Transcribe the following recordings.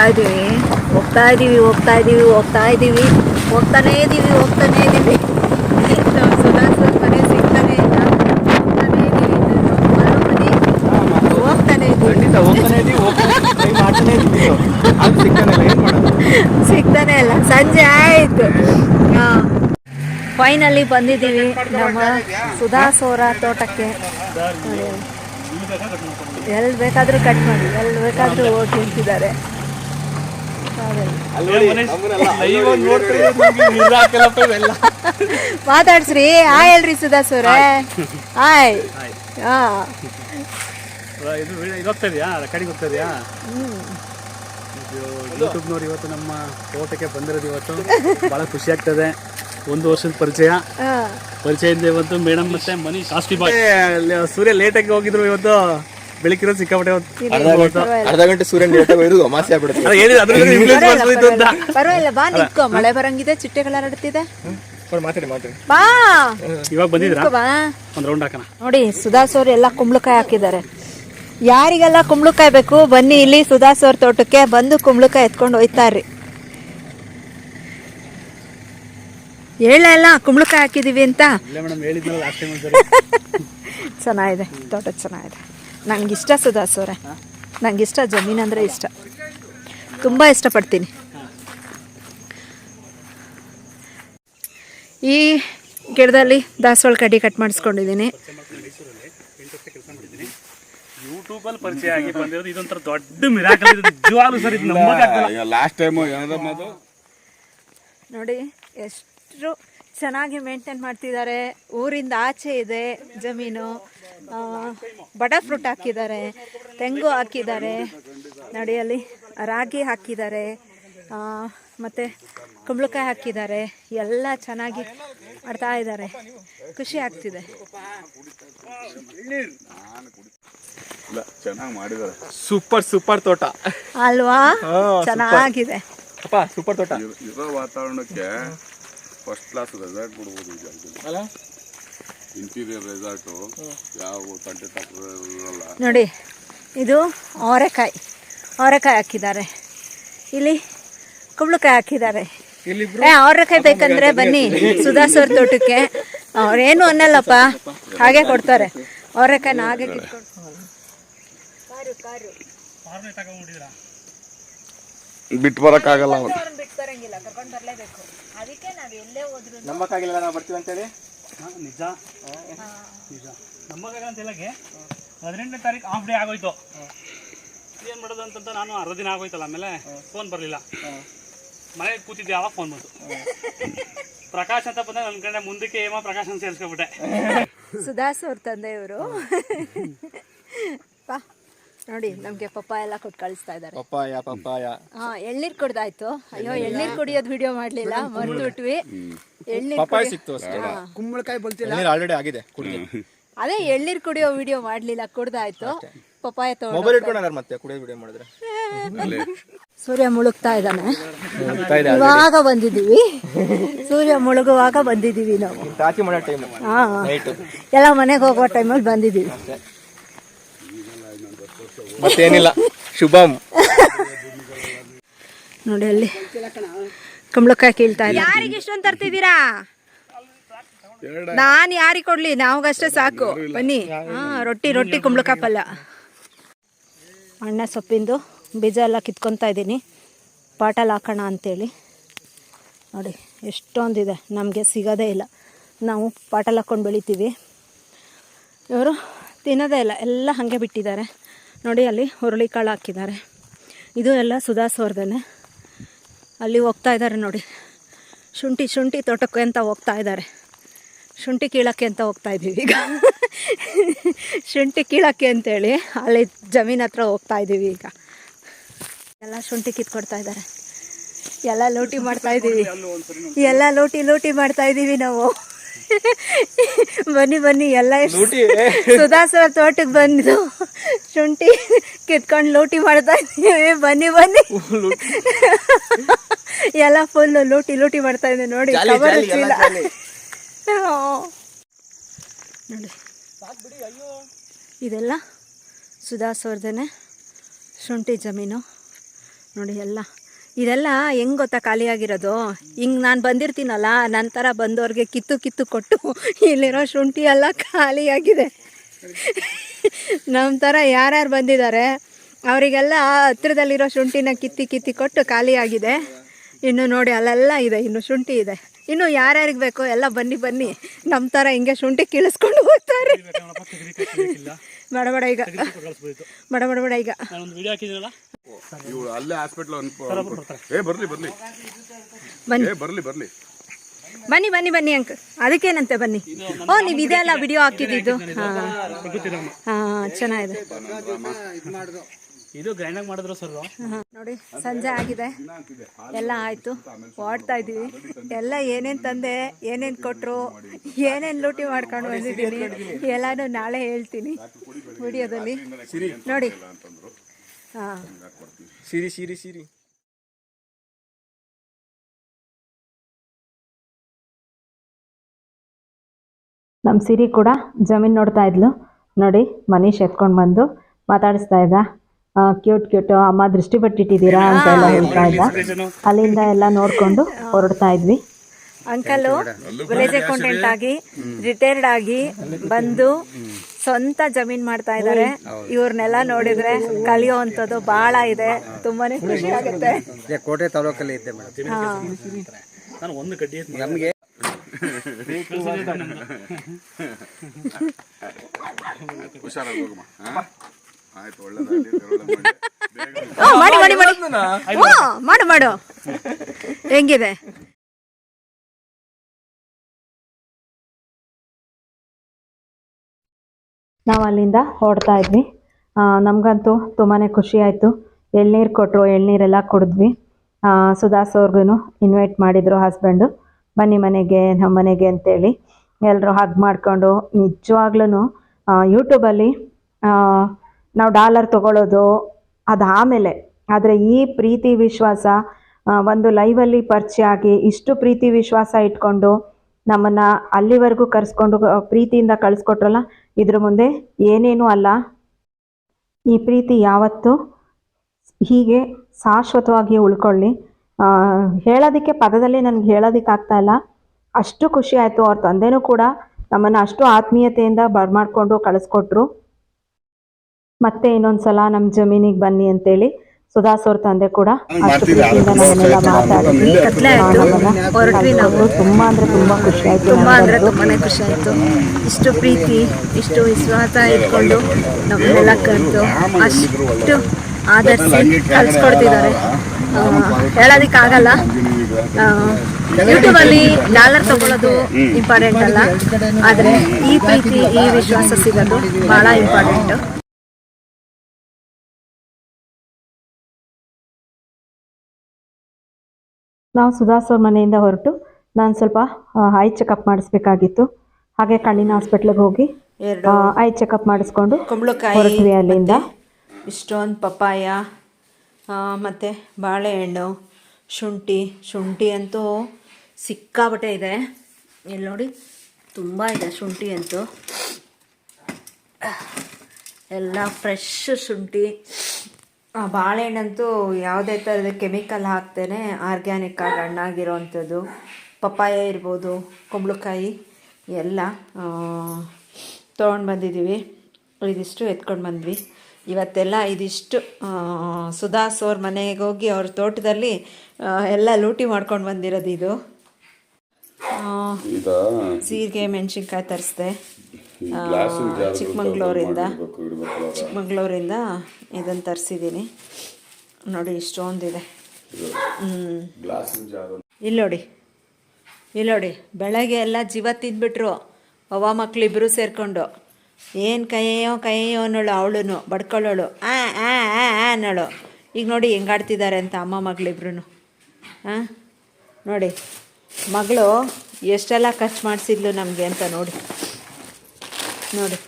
ಹೋಗ್ತಾ ಇದ್ದೀವಿ ಹೋಗ್ತಾ ಇದ್ದೀವಿ ಹೋಗ್ತಾ ಇದ್ದೀವಿ ಹೋಗ್ತಾ ಇದ್ದೀವಿ ಹೋಗ್ತಾನೇ ಇದ್ದೀವಿ ಹೋಗ್ತಾನೇ ಇದ್ದೀವಿ ಸುಧಾಸವ್ರ ಮನೆ ಸಿಗ್ತಾನೆ ಇಲ್ಲ. ಹೋಗ್ತಾನೇ ಇದ್ದೀವಿ ಬರೋ ಮನೆ ಹೋಗ್ತಾನೆ ಸಿಗ್ತಾನೆ ಇಲ್ಲ ಸಂಜೆ ಆಯ್ತು. ಹಾಂ. ಫೈನಲಿ ಬಂದಿದ್ದೀವಿ. ನಮ್ಮ ಸುಧಾ ಸೋರ ತೋಟಕ್ಕೆ. ಎಲ್ಲಿ ಬೇಕಾದರೂ ಕಟ್ ಮಾಡಿ ಎಲ್ಲಿ ಬೇಕಾದರೂ ಹೋಗಿ ನಿಂತಿದ್ದಾರೆ ಮಾತಾಡ್ಸ್ರಿ. ಹಾಯ್ ಹೇಳ್ರಿ ಸುಧಾಸುರ ಹಾಯ್. ಹಾಂ. ಇದು ಇದು ಹೋಗ್ತಾ ಇದೆಯಾ ರೆಕಾರ್ಡಿಂಗ್ ಹೋಗ್ತಾ ಇದೆಯಾ ಯೂಟ್ಯೂಬ್ನವ್ರು ಇವತ್ತು ನಮ್ಮ ತೋಟಕ್ಕೆ ಬಂದಿರೋದು ಇವತ್ತು. ಭಾಳ ಖುಷಿ ಆಗ್ತದೆ. ಒಂದು ವರ್ಷದ ಪರಿಚಯ. ಪರಿಚಯ ಪರಿಚಯದಿಂದ ಇವತ್ತು ಮೇಡಮ್ ಮತ್ತೆ ಮನಿ ಕಾಸ್ಟಿ ಬಾಯ್ ಸೂರ್ಯ ಲೇಟಾಗಿ ಹೋಗಿದ್ರು ಇವತ್ತು. ಬೆಳಕಿರೋ ಸಿಕ್ಕಾಪಟ್ಟೆ ಅರ್ಧ ಗಂಟೆ ಸೂರ್ಯನ ಇರೋದು ಅಮಾಸೆ ಆಗ್ಬಿಡುತ್ತೆ. ಪರವಾಗಿಲ್ಲ ಬಾ ನಿಂತ್ಕೋ ಮಳೆ ಬರಂಗಿದೆ ಚಿಟ್ಟೆಗಳ ಹರಡ್ತಿದೆ. ನೋಡಿ ಮಾತಾಡಿ ಮಾತಾಡಿ. ಬಾ. ಇವಾಗ ಬಂದಿದ್ರಾ ಬಾ. ಒಂದು ರೌಂಡ್ ಹಾಕೋಣ. ನೋಡಿ ಸುಧಾಸ್ ಅವ್ರು ಎಲ್ಲ ಕುಂಬಳಕಾಯಿ ಹಾಕಿದ್ದಾರೆ. ಯಾರಿಗೆಲ್ಲ ಕುಂಬಳಕಾಯಿ ಬೇಕು ಬನ್ನಿ ಇಲ್ಲಿ ಸುಧಾಸ್ ಅವ್ರ ತೋಟಕ್ಕೆ ಬಂದು ಕುಂಬಳಕಾಯಿ ಎತ್ಕೊಂಡು ಹೋಯ್ತಾರ್ರಿ ಹೇಳಲ್ಲ ಕುಂಬಳಕಾಯಿ ಹಾಕಿದೀವಿ ಅಂತ. ಚೆನ್ನಾಗಿದೆ ತೋಟ ಚೆನ್ನಾಗಿದೆ. ನಂಗೆ ಇಷ್ಟ ಸುಧಾಸ್ ಅವರೇ ನಂಗೆ ಇಷ್ಟ ಜಮೀನು ಅಂದರೆ ಇಷ್ಟ. ತುಂಬ ಇಷ್ಟಪಡ್ತೀನಿ. ಈ ಗಿಡದಲ್ಲಿ ದಾಸವಾಳ ಕಡ್ಡಿ ಕಟ್ ಮಾಡಿಸ್ಕೊಂಡಿದ್ದೀನಿ. ಯೂಟ್ಯೂಬಲ್ಲಿ ಪರಿಚಯ ಆಗಿ ಬಂದಿರೋದು ಇದೊಂಥರ ದೊಡ್ಡ ಮಿರಾಕಲ್ ಇದು ನಿಜವಾಗ್ಲೂ ಸರ್ ಇದು ನಂಬಕ್ಕಾಗಲ್ಲ ಲಾಸ್ಟ್ ಟೈಮು ಏನದಮ್ಮ ಅದು ನೋಡಿ ಎಷ್ಟು ಚೆನ್ನಾಗಿ ಮೇಂಟೈನ್ ಮಾಡ್ತಿದ್ದಾರೆ. ಊರಿಂದ ಆಚೆ ಇದೆ ಜಮೀನು. ಬಡ ಫ್ರೂಟ್ ಹಾಕಿದ್ದಾರೆ ತೆಂಗು ಹಾಕಿದ್ದಾರೆ ನಡಿಯಲ್ಲಿ ರಾಗಿ ಹಾಕಿದ್ದಾರೆ ಮತ್ತು ಕುಂಬಳಕಾಯಿ ಹಾಕಿದ್ದಾರೆ ಎಲ್ಲ ಚೆನ್ನಾಗಿ ಮಾಡ್ತಾ ಇದ್ದಾರೆ. ಖುಷಿ ಆಗ್ತಿದೆ. ಇಲ್ಲ ಚೆನ್ನಾಗಿ ಮಾಡಿದ್ದಾರೆ ಸೂಪರ್ ಸೂಪರ್ ತೋಟ. ಅಲ್ವಾ? ಚೆನ್ನಾಗಿದೆ. ಅಪ್ಪ ಸೂಪರ್ ತೋಟ. ವಾತಾವರಣಕ್ಕೆ ಫಸ್ಟ್ ಕ್ಲಾಸ್ ರೆಸಾರ್ಟ್ ಕೊಡ್ಬೋದು ಇಂಟೀರಿಯರ್ ರೆಸಾರ್ಟು ಯಾವ ತಂಟೆ ತಪ್ಪು ಇರಲ್ಲ. ನೋಡಿ ಇದು ಅವರೆಕಾಯಿ. ಅವರೆಕಾಯಿ ಹಾಕಿದ್ದಾರೆ. ಇಲ್ಲಿ ಕುಂಬಳಕಾಯಿ ಹಾಕಿದ್ದಾರೆ. ಏ ಅವರೆಕಾಯಿ ಬೇಕಂದ್ರೆ ಬನ್ನಿ ಸುಧಾಸ್ ಅವ್ರ ತೋಟಕ್ಕೆ. ಅವ್ರೇನು ಅನ್ನಲ್ಲಪ್ಪ? ಹಾಗೆ ಕೊಡ್ತಾರೆ. ಅವರೆಕಾಯಿನ ಹಾಗೆ ಬಿಟ್ಟು ಬರೋಕ್ಕಾಗಲ್ಲ ಬಿಟ್ಟು ಬರಂಗಿಲ್ಲ ಕರ್ಕೊಂಡು ಬರಲೇಬೇಕು. ಅದಕ್ಕೆ ನಾವು ಎಲ್ಲೇ ಹೋದ್ರು ನಮ್ಮಕ್ಕಾಗಿಲ್ಲ ನಾವು ಬರ್ತೀವಿ ಅಂತೇಳಿ? ನಿಜ. ನಿಜ. ನಮ್ಮ ಹದಿನೆಂಟನೇ ತಾರೀಕು ಆಫ್ ಡೇ ಆಗೋಯ್ತು. ಏನ್ ಮಾಡೋದು ಅಂತಂತ ನಾನು ಅರ್ಧ ದಿನ ಆಗೋಯ್ತಲ್ಲ ಆಮೇಲೆ ಫೋನ್ ಬರಲಿಲ್ಲ. ಮನೆಗೆ ಕೂತಿದ್ದೆ ಯಾವಾಗ ಫೋನ್ ಬಂತು? ಪ್ರಕಾಶ್ ಅಂತ ಬಂದ ನನ್ನ ಕಡೆ ಮುಂದಕ್ಕೆ ಏಮ ಪ್ರಕಾಶ್ ಅಂತ ಸೇರಿಸ್ಕೊಬಿಟ್ಟೆ ಸುಧಾಸ್ ಅವ್ರ ತಂದೆಯವರು. ಇವರು ನೋಡಿ ನಮ್ಗೆ ಪಪ್ಪ ಎಲ್ಲ ಕೊಟ್ಟು ಕಳಿಸ್ತಾ ಇದ್ದಾರೆ. Papaya papaya. ಹಾ ಎಳ್ನೀರ್ ಕುಡ್ದಾಯ್ತು. ಅಯ್ಯೋ ಎಳ್ನೀರ್ ಕುಡಿಯೋದು ವಿಡಿಯೋ ಮಾಡ್ಲಿಲ್ಲ ಮರ್ತು ಬಿಟ್ವಿ. ಎಳ್ನೀರ್ ಪಪ್ಪಾಯ ಸಿಕ್ತು ಅಷ್ಟೇ. ಹಾ. ನೀರು ಆಲ್ರೆಡಿ ಆಗಿದೆ ಕುಡಿ ಅದೇ ಎಳ್ನೀರ್ ಕುಡಿಯೋ ವಿಡಿಯೋ ಮಾಡ್ಲಿಲ್ಲ ಕುಡ್ದಾಯ್ತು. ಪಪ್ಪಾಯ ಮೊಬೈಲ್ ತಗೊಂಡು ಇಟ್ಕೊಂಡಾರ ಮತ್ತೆ ಕುಡಿಯೋ ವಿಡಿಯೋ ಮಾಡಿದ್ರೆ? ಸೂರ್ಯ ಮುಳುಗ್ತಾ ಇದ್ದಾನೆ. ಇವಾಗ ಬಂದಿದೀವಿ ಸೂರ್ಯ ಮುಳುಗುವಾಗ ಬಂದಿದೀವಿ ನಾವು. ರಾತ್ರಿ ಮಾಡೋ ಟೈಮ್ ಹಾ. ನೈಟು ಎಲ್ಲ ಮನೆಗೆ ಹೋಗೋ ಟೈಮಲ್ಲಿ ಬಂದಿದ್ದೀವಿ. ಮತ್ತೇನಿಲ್ಲ. ಶುಭಂ. ನೋಡಿ ಅಲ್ಲಿ. ಕುಂಬಳಕಾಯಿ ಕೀಳ್ತಾ ಇದೆ ಯಾರಿಗೆ ಇಷ್ಟೊಂದು ತರ್ತಿದ್ದೀರಾ? ನಾನು ಯಾರಿಗೆ ಕೊಡ್ಲಿ? ನಾವಾಗಷ್ಟೇ ಸಾಕು. ಬನ್ನಿ. ಹಾ ರೊಟ್ಟಿ ರೊಟ್ಟಿ ಕುಂಬಳಕಾಯಿ ಪಲ್ಯ ಅಣ್ಣ ಸೊಪ್ಪಿಂದು. ಬೀಜ ಎಲ್ಲ ಕಿತ್ಕೊತಾ ಇದ್ದೀನಿ. ಪಾಟಲ್ಲಿ ಹಾಕೋಣ ಅಂತೇಳಿ. ನೋಡಿ ಎಷ್ಟೊಂದಿದೆ. ನಮಗೆ ಸಿಗೋದೇ ಇಲ್ಲ. ನಾವು ಪಾಟಲ್ಲಿ ಹಾಕ್ಕೊಂಡು ಬೆಳಿತೀವಿ. ಇವರು ತಿನ್ನೋದೇ ಇಲ್ಲ. ಎಲ್ಲ ಹಾಗೆ ಬಿಟ್ಟಿದ್ದಾರೆ. ನೋಡಿ ಅಲ್ಲಿ ಹುರುಳಿಕಾಳು ಹಾಕಿದ್ದಾರೆ. ಇದು ಎಲ್ಲ ಸುಧಾಸೋರ್ದೇನೆ ಅಲ್ಲಿ ಹೋಗ್ತಾ ಇದ್ದಾರೆ ನೋಡಿ. ಶುಂಠಿ ಶುಂಠಿ ತೋಟಕ್ಕೆ ಅಂತ ಹೋಗ್ತಾ ಇದ್ದಾರೆ. ಶುಂಠಿ ಕೀಳಕ್ಕೆ ಅಂತ ಹೋಗ್ತಾ ಇದ್ದೀವಿ ಈಗ. ಶುಂಠಿ ಕೀಳಕ್ಕೆ ಅಂತೇಳಿ ಅಲ್ಲಿ ಜಮೀನ್ ಹತ್ರ ಹೋಗ್ತಾ ಇದ್ದೀವಿ ಈಗ. ಎಲ್ಲ ಶುಂಠಿ ಕಿತ್ಕೊಡ್ತಾ ಇದ್ದಾರೆ. ಎಲ್ಲ ಲೂಟಿ ಮಾಡ್ತಾ ಇದ್ದೀವಿ. ಎಲ್ಲ ಲೂಟಿ ಲೂಟಿ ಮಾಡ್ತಾ ಇದ್ದೀವಿ ನಾವು. ಬನ್ನಿ ಬನ್ನಿ ಎಲ್ಲ? ಸುಧಾಸ್ ತೋಟಕ್ಕೆ ಬಂದು ಶುಂಠಿ ಕಿತ್ಕೊಂಡು ಲೂಟಿ ಮಾಡ್ತಾ ಇದ್ದೀವಿ. ಬನ್ನಿ ಬನ್ನಿ. ಎಲ್ಲ ಫುಲ್ ಲೂಟಿ ಲೂಟಿ ಮಾಡ್ತಾ ಇದೆ ನೋಡಿ. ನೋಡಿ. ಇದೆಲ್ಲ ಸುಧಾಸ್ ಅವ್ರದೇನೆ ಶುಂಠಿ ಜಮೀನು. ನೋಡಿ ಎಲ್ಲ. ಇದೆಲ್ಲ ಹೆಂಗೆ ಗೊತ್ತಾ ಖಾಲಿಯಾಗಿರೋದು? ಹಿಂಗೆ ನಾನು ಬಂದಿರ್ತೀನಲ್ಲ ನಂತರ ಬಂದವ್ರಿಗೆ ಕಿತ್ತು ಕಿತ್ತು ಕೊಟ್ಟು ಇಲ್ಲಿರೋ ಶುಂಠಿ ಎಲ್ಲ ಖಾಲಿಯಾಗಿದೆ. ನಮ್ಮ ಥರ ಯಾರ್ಯಾರು ಬಂದಿದ್ದಾರೆ ಅವರಿಗೆಲ್ಲ ಹತ್ರದಲ್ಲಿರೋ ಶುಂಠಿನ ಕಿತ್ತಿ ಕಿತ್ತಿ ಕೊಟ್ಟು ಖಾಲಿಯಾಗಿದೆ. ಇನ್ನು ನೋಡಿ ಅಲ್ಲೆಲ್ಲ ಇದೆ ಇನ್ನು ಶುಂಠಿ ಇದೆ. ಇನ್ನು ಯಾರ್ಯಾರಿಗೆ ಬೇಕೋ ಎಲ್ಲ ಬನ್ನಿ ಬನ್ನಿ. ನಮ್ಮ ಥರ ಹಿಂಗೆ ಶುಂಠಿ ಕೀಳಿಸ್ಕೊಂಡು ಹೋಗ್ತಾರೆ. ಬಡಬಡ ಬಡ ಬಡ ಈಗ. ಬಡ ಬಡ ಬಡ ಈಗ. ಬನ್ನಿ. ಬರ್ಲಿ ಬರ್ಲಿ. ಬನ್ನಿ ಬನ್ನಿ ಬನ್ನಿ ಅಂಕ ಅದಕ್ಕೇನಂತೆ ಬನ್ನಿ? ಓ ನೀವು ಇದೆಲ್ಲ ವಿಡಿಯೋ ಹಾಕಿದ್ದು ಹಾಂ ಚೆನ್ನಾಗಿದೆ. ಇದು ಗ್ರೈಂಡಾಗಿ ಮಾಡಿದ್ರು ಸರ್ ನೋಡಿ ಸಂಜೆ ಆಗಿದೆ. ಎಲ್ಲ ಆಯ್ತು. ಓಡ್ತಾ ಇದ್ದೀವಿ. ಎಲ್ಲ ಏನೇನ್ ತಂದೆ ಏನೇನ್ ಕೊಟ್ರು ಏನೇನ್ ಲೂಟಿ ಮಾಡ್ಕೊಂಡು ಬಂದಿದ್ದೀನಿ. ಎಲ್ಲಾನು ನಾಳೆ ಹೇಳ್ತೀನಿ ವಿಡಿಯೋದಲ್ಲಿ. ನೋಡಿ. ಹಾಂ. ಸಿರಿ ಸಿರಿ ಸಿರಿ. ನಮ್ಮ ಸಿರಿ ಕೂಡ ಜಮೀನು ನೋಡ್ತಾ ಇದ್ಲು. ನೋಡಿ ಮನೀಶ್ ಎತ್ಕೊಂಡು ಬಂದು ಮಾತಾಡಿಸ್ತಾ ಇದ್ದ. ಕ್ಯೂಟ್ ಕ್ಯೂಟ್ ಅಮ್ಮ ದೃಷ್ಟಿ ಬಟ್ಟಿಟ್ಟಿದ್ದೀರಾ ಅಂತ ಎಲ್ಲ ಹೇಳ್ತಾ ಇದ್ದ. ಅಲ್ಲಿಂದ ಎಲ್ಲ ನೋಡ್ಕೊಂಡು ಹೊರಡ್ತಾ ಇದ್ವಿ. ಅಂಕಲು ವಿಲೇಜ್ ಅಕೌಂಟೆಂಟ್ ಆಗಿ ರಿಟೈರ್ಡ್ ಆಗಿ ಬಂದು ಸ್ವಂತ ಜಮೀನ್ ಮಾಡ್ತಾ ಇದ್ದಾರೆ. ಇವ್ರನ್ನೆಲ್ಲ ನೋಡಿದ್ರೆ ಕಲಿಯುವಂಥದ್ದು ಬಹಳ ಇದೆ. ತುಂಬಾನೇ ಖುಷಿ ಆಗುತ್ತೆ. ಕೋಟೆ ತಾಲೂಕಲ್ಲಿ ಇದ್ದೆ ನಮಗೆ? ಹುಷಾರಾಗಿ? ಆಯ್ತು ಒಳ್ಳೇದಾಗ್ಲಿ ಮಾಡಿ. ಬೇಗ ಮಾಡಿ ಮಾಡಿ ಮಾಡಿ. ಹ್ಮ್, ಮಾಡು ಮಾಡು. ಹೆಂಗಿದೆ? ನಾವು ಅಲ್ಲಿಂದ ಹೊರಡ್ತಾ ಇದ್ವಿ. ಆ, ನಮಗಂತೂ ತುಂಬಾ ಖುಷಿ ಆಯಿತು. ಎಳ್ನೀರು ಕೊಟ್ಟರು ಎಳ್ನೀರೆಲ್ಲ ಕುಡಿದ್ವಿ. ಆ, ಸುಧಾಸ್ ಅವ್ರಿಗೂ ಇನ್ವೈಟ್ ಮಾಡಿದರು ಹಸ್ಬೆಂಡು ಬನ್ನಿ ಮನೆಗೆ ನಮ್ಮ ಮನೆಗೆ ಅಂತೇಳಿ. ಎಲ್ಲರೂ ಹಗ್ ಮಾಡಿಕೊಂಡು ನಿಜವಾಗ್ಲೂ ಯೂಟ್ಯೂಬಲ್ಲಿ ನಾವು ಡಾಲರ್ ತಗೊಳ್ಳೋದು ಅದು ಆಮೇಲೆ. ಆದರೆ ಈ ಪ್ರೀತಿ ವಿಶ್ವಾಸ ಒಂದು ಲೈವಲ್ಲಿ ಪರಿಚಯ ಆಗಿ ಇಷ್ಟು ಪ್ರೀತಿ ವಿಶ್ವಾಸ ಇಟ್ಕೊಂಡು ನಮ್ಮನ್ನು ಅಲ್ಲಿವರೆಗೂ ಕರೆಸ್ಕೊಂಡು ಪ್ರೀತಿಯಿಂದ ಕಳಿಸ್ಕೊಟ್ರಲ್ಲ, ಇದ್ರ ಮುಂದೆ ಏನೇನೂ ಅಲ್ಲ. ಈ ಪ್ರೀತಿ ಯಾವತ್ತೂ ಹೀಗೆ ಶಾಶ್ವತವಾಗಿ ಉಳ್ಕೊಳ್ಳಿ. ಹೇಳೋದಕ್ಕೆ ಪದದಲ್ಲಿ ನನಗೆ ಹೇಳೋದಕ್ಕೆ ಆಗ್ತಾ ಇಲ್ಲ. ಅಷ್ಟು ಖುಷಿ ಆಯಿತು ಅವ್ರ ತಂದೆನೂ ಕೂಡ ನಮ್ಮನ್ನು ಅಷ್ಟು ಆತ್ಮೀಯತೆಯಿಂದ ಬರ್ಮಾಡ್ಕೊಂಡು ಕಳಿಸ್ಕೊಟ್ರು. ಮತ್ತೆ ಇನ್ನೊಂದ್ಸಲ ಸಲ ನಮ್ಮ ಜಮೀನಿಗೆ ಬನ್ನಿ ಅಂತೇಳಿ ಸುಧಾಸ್ ಅವ್ರ ತಂದೆ ಕೂಡ ಅಷ್ಟು ಮಾತಾಡಿದ್ವಿ ನಾವು. ತುಂಬಾ ಅಂದ್ರೆ ತುಂಬಾ ಖುಷಿ ಆಯ್ತು ತುಂಬಾ ಅಂದ್ರೆ ತುಂಬಾನೇ ಖುಷಿ ಆಯ್ತು. ಇಷ್ಟು ಪ್ರೀತಿ ಇಷ್ಟು ವಿಶ್ವಾಸ ಇಟ್ಕೊಂಡು ನಮ್ಮನ್ನೆಲ್ಲ ಕರೆದು ಅಷ್ಟು ಆದರ್ಶಿ ಕಲ್ಸ್ಕೊಡ್ತಿದ್ದಾರೆ ಆಗಲ್ಲ. ಯೂಟ್ಯೂಬ್ ಅಲ್ಲಿ ಡಾಲರ್ ತಗೊಳ್ಳೋದು ಇಂಪಾರ್ಟೆಂಟ್ ಅಲ್ಲ. ಆದ್ರೆ ಈ ಪ್ರೀತಿ ಈ ವಿಶ್ವಾಸ ಸಿಗೋದು ಬಹಳ ಇಂಪಾರ್ಟೆಂಟ್ ನಾವು ಸುಧಾಸ್ ಅವ್ರ ಮನೆಯಿಂದ ಹೊರಟು ನಾನು ಸ್ವಲ್ಪ ಐ ಚೆಕಪ್ ಮಾಡಿಸ್ಬೇಕಾಗಿತ್ತು. ಹಾಗೆ ಕಣ್ಣಿನ ಹಾಸ್ಪಿಟ್ಲಿಗೆ ಹೋಗಿ ಐ ಚೆಕಪ್ ಮಾಡಿಸ್ಕೊಂಡು ಹೊರಟ್ವಿ ಅಲ್ಲಿಂದ. ಇಷ್ಟೊಂದು ಪಪ್ಪಾಯ ಮತ್ತು ಬಾಳೆಹಣ್ಣು ಶುಂಠಿ ಶುಂಠಿ ಅಂತೂ ಸಿಕ್ಕಾಬಟ್ಟೆ ಇದೆ. ಇಲ್ಲಿ ನೋಡಿ ತುಂಬ ಇದೆ ಶುಂಠಿ ಅಂತೂ. ಎಲ್ಲ ಫ್ರೆಶ್ ಶುಂಠಿ. ಬಾಳೆಹಣ್ಣಂತೂ ಯಾವುದೇ ಥರದ ಕೆಮಿಕಲ್ ಹಾಕ್ತೇನೆ ಆರ್ಗ್ಯಾನಿಕ್ ಆಗಿ ಹಣ್ಣಾಗಿರೋವಂಥದ್ದು ಪಪ್ಪಾಯ ಇರ್ಬೋದು ಕುಂಬಳಕಾಯಿ ಎಲ್ಲ ತೊಗೊಂಡು ಬಂದಿದ್ದೀವಿ ಇದಿಷ್ಟು ಎತ್ಕೊಂಡು ಬಂದ್ವಿ. ಇವತ್ತೆಲ್ಲ ಇದಿಷ್ಟು ಆ, ಸುಧಾಸ್ ಅವ್ರ ಮನೆಗೆ ಹೋಗಿ ಅವ್ರ ತೋಟದಲ್ಲಿ ಎಲ್ಲ ಲೂಟಿ ಮಾಡ್ಕೊಂಡು ಬಂದಿರೋದು ಇದು. ಆ, ಸೀರಿಗೆ ಮೆಣಸಿನ್ಕಾಯಿ ತರಿಸ್ದೆ. ಚಿಕ್ಕಮಂಗ್ಳೂರಿಂದ ಚಿಕ್ಕಮಂಗ್ಳೂರಿಂದ ಇದನ್ನು ತರಿಸಿದ್ದೀನಿ. ನೋಡಿ ಇಷ್ಟೊಂದಿದೆ. ಹ್ಞೂ ಇಲ್ಲ ನೋಡಿ. ಇಲ್ಲಿ ನೋಡಿ. ಬೆಳಗ್ಗೆ ಎಲ್ಲ ಜೀವ ತಿಂದ್ಬಿಟ್ರು. ಅವ್ವ ಮಕ್ಕಳಿಬ್ಬರು ಸೇರಿಕೊಂಡು. ಏನು ಕೈಯೋ ಕೈಯೋ ಅನ್ನೋಳು ಅವಳು ಬಡ್ಕೊಳ್ಳೋಳು. ಆ ಆ ಆ ಆ ಅನ್ನೋಳು. ಈಗ ನೋಡಿ ಹೆಂಗಾಡ್ತಿದ್ದಾರೆ ಅಂತ ಅಮ್ಮ ಮಗಳಿಬ್ರು ಹಾಂ ನೋಡಿ. ಮಗಳು ಎಷ್ಟೆಲ್ಲ ಖರ್ಚು ಮಾಡಿಸಿದ್ಲು ನಮಗೆ ಅಂತ ನೋಡಿ. ನೋಡಿ.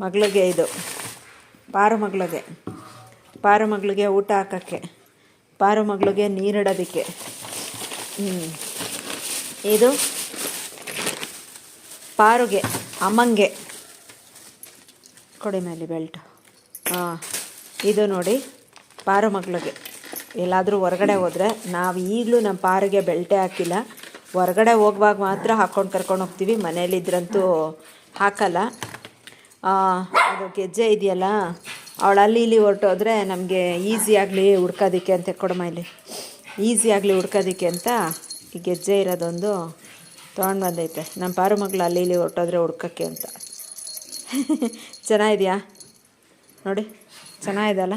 ಮಗಳಿಗೆ ಇದು. ಪಾರು ಮಗಳಿಗೆ. ಪಾರು ಮಗಳಿಗೆ ಊಟ ಹಾಕೋಕ್ಕೆ. ಪಾರು ಮಗಳಿಗೆ ನೀರಿಡೋದಕ್ಕೆ. ಹ್ಞೂ ಇದು ಪಾರುಗೆ, ಅಮ್ಮಂಗೆ. ಕೊಡಿ ಮೇಲೆ ಬೆಲ್ಟ್. ಹಾಂ ಇದು ನೋಡಿ ಪಾರು ಮಗಳಿಗೆ. ಎಲ್ಲಾದರೂ ಹೊರಗಡೆ ಹೋದರೆ ನಾವು ಈಗಲೂ ನಮ್ಮ ಪಾರಿಗೆ ಬೆಲ್ಟೇ ಹಾಕಿಲ್ಲ. ಹೊರಗಡೆ ಹೋಗುವಾಗ ಮಾತ್ರ ಹಾಕ್ಕೊಂಡು ಕರ್ಕೊಂಡು ಹೋಗ್ತೀವಿ. ಮನೇಲಿದ್ರಂತೂ ಹಾಕಲ್ಲ. ಅದು ಗೆಜ್ಜೆ ಇದೆಯಲ್ಲ ಅವಳು ಅಲ್ಲಿ ಇಲ್ಲಿ ಹೊರಟೋದ್ರೆ ನಮಗೆ ಈಸಿಯಾಗಲಿ ಹುಡ್ಕೋದಕ್ಕೆ ಅಂತ ಕೊಡಮ್ಮ ಇಲ್ಲಿ ಈಸಿಯಾಗಲಿ ಹುಡ್ಕೋದಕ್ಕೆ ಅಂತ ಈ ಗೆಜ್ಜೆ ಇರೋದೊಂದು ತೊಗೊಂಡು ಬಂದೈತೆ. ನಮ್ಮ ಪಾರು ಮಗಳು ಅಲ್ಲಿ ಇಲ್ಲಿ ಹೊರಟೋದ್ರೆ ಹುಡ್ಕೋಕ್ಕೆ ಅಂತ. ಚೆನ್ನಾಗಿದೆಯಾ? ನೋಡಿ ಚೆನ್ನಾಗಿದೆಯಲ್ಲ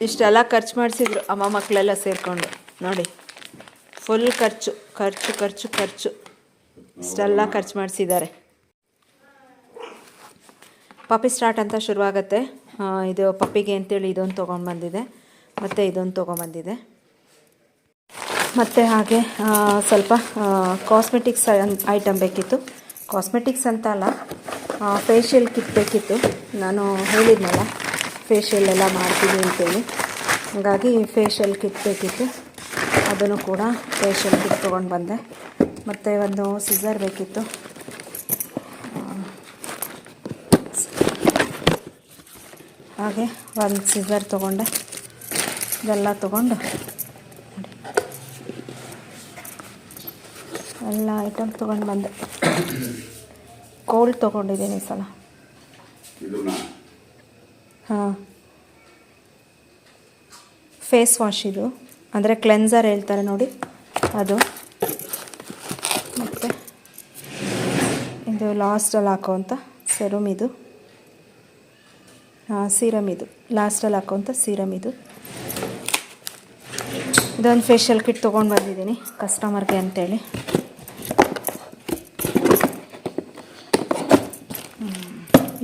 ಇಷ್ಟೆಲ್ಲ ಖರ್ಚು ಮಾಡಿಸಿದ್ರು ಅಮ್ಮ ಮಕ್ಕಳೆಲ್ಲ ಸೇರಿಕೊಂಡು. ನೋಡಿ ಫುಲ್ ಖರ್ಚು ಖರ್ಚು ಖರ್ಚು ಖರ್ಚು. ಇಷ್ಟೆಲ್ಲ ಖರ್ಚು ಮಾಡಿಸಿದ್ದಾರೆ. ಪಪ್ಪಿ ಸ್ಟಾರ್ಟ್ ಅಂತ ಶುರುವಾಗತ್ತೆ. ಇದು ಪಪ್ಪಿಗೆ ಅಂತೇಳಿ ಇದೊಂದು ತೊಗೊಂಡು ಬಂದಿದೆ ಮತ್ತು ಇದೊಂದು ತೊಗೊಂಬಂದಿದೆ ಮತ್ತು ಹಾಗೆ ಸ್ವಲ್ಪ ಕಾಸ್ಮೆಟಿಕ್ಸ್ ಐಟಮ್ ಬೇಕಿತ್ತು. ಕಾಸ್ಮೆಟಿಕ್ಸ್ ಅಂತ ಅಲ್ಲ ಫೇಶಿಯಲ್ ಕಿಟ್ ಬೇಕಿತ್ತು. ನಾನು ಹೇಳಿದ್ನಲ್ಲ ಫೇಶಿಯಲ್ ಎಲ್ಲ ಮಾಡ್ತೀನಿ ಅಂತೇಳಿ. ಹಾಗಾಗಿ ಫೇಶಿಯಲ್ ಕಿಟ್ ಬೇಕಿತ್ತು. ಅದನ್ನು ಕೂಡ ಫೇಶಿಯಲ್ ಕಿಟ್ ತೊಗೊಂಡು ಬಂದೆ ಮತ್ತು ಒಂದು ಸಿಸರ್ ಬೇಕಿತ್ತು. ಹಾಗೆ ಒಂದು ಸಿಸರ್ ತೊಗೊಂಡೆ. ಇದೆಲ್ಲ ತೊಗೊಂಡು ಎಲ್ಲ ಐಟಮ್ ತೊಗೊಂಡು ಬಂದೆ. ಕೋಲ್ಡ್ ತೊಗೊಂಡಿದ್ದೀನಿ ಈ ಸಲ. ಹಾಂ. ಫೇಸ್ ವಾಶ್ ಇದು. ಅಂದರೆ ಕ್ಲೆನ್ಸರ್ ಹೇಳ್ತಾರೆ ನೋಡಿ. ಅದು ಮತ್ತು ಇದು ಲಾಸ್ಟಲ್ಲಿ ಹಾಕೋವಂಥ ಸೆರಮ್ ಇದು. ಸೀರಮ್ ಇದು. ಲಾಸ್ಟಲ್ಲಿ ಹಾಕೋವಂಥ ಸೀರಮ್ ಇದು. ಇದೊಂದು ಫೇಶಿಯಲ್ ಕಿಟ್ ತೊಗೊಂಡು ಬಂದಿದ್ದೀನಿ ಕಸ್ಟಮರ್ಗೆ ಅಂತೇಳಿ.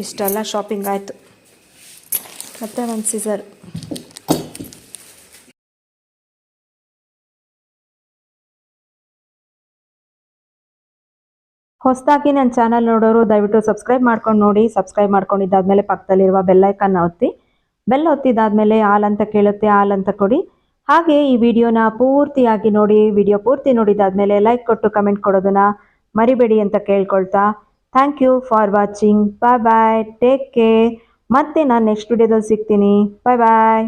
ಇಷ್ಟೆಲ್ಲ ಶಾಪಿಂಗ್ ಆಯಿತು. ಮತ್ತು ಒಂದು ಸಿಸರ್ ಹೊಸದಾಗಿ ನನ್ನ ಚಾನಲ್ ನೋಡೋರು ದಯವಿಟ್ಟು ಸಬ್ಸ್ಕ್ರೈಬ್ ಮಾಡ್ಕೊಂಡು ನೋಡಿ, ಸಬ್ಸ್ಕ್ರೈಬ್ ಮಾಡ್ಕೊಂಡಿದ್ದಾದ್ಮೇಲೆ ಪಕ್ಕದಲ್ಲಿರುವ ಬೆಲ್ಲೈಕನ್ನ ಒತ್ತಿ. ಬೆಲ್ ಒತ್ತಿದ್ದಾದ್ಮೇಲೆ ಆಲ್ ಅಂತ ಕೇಳುತ್ತೆ, ಆಲ್ ಅಂತ ಕೊಡಿ. ಹಾಗೆ ಈ ವಿಡಿಯೋನ ಪೂರ್ತಿಯಾಗಿ ನೋಡಿ, ವಿಡಿಯೋ ಪೂರ್ತಿ ನೋಡಿದಾದ್ಮೇಲೆ ಲೈಕ್ ಕೊಟ್ಟು ಕಮೆಂಟ್ ಕೊಡೋದನ್ನ ಮರಿಬೇಡಿ ಅಂತ ಕೇಳ್ಕೊಳ್ತಾ. Thank you for watching bye bye take care ಮತ್ತೆ ನಾನು ನೆಕ್ಸ್ಟ್ ವಿಡಿಯೋದಲ್ಲಿ ಸಿಗ್ತೀನಿ. ಬಾಯ್ ಬಾಯ್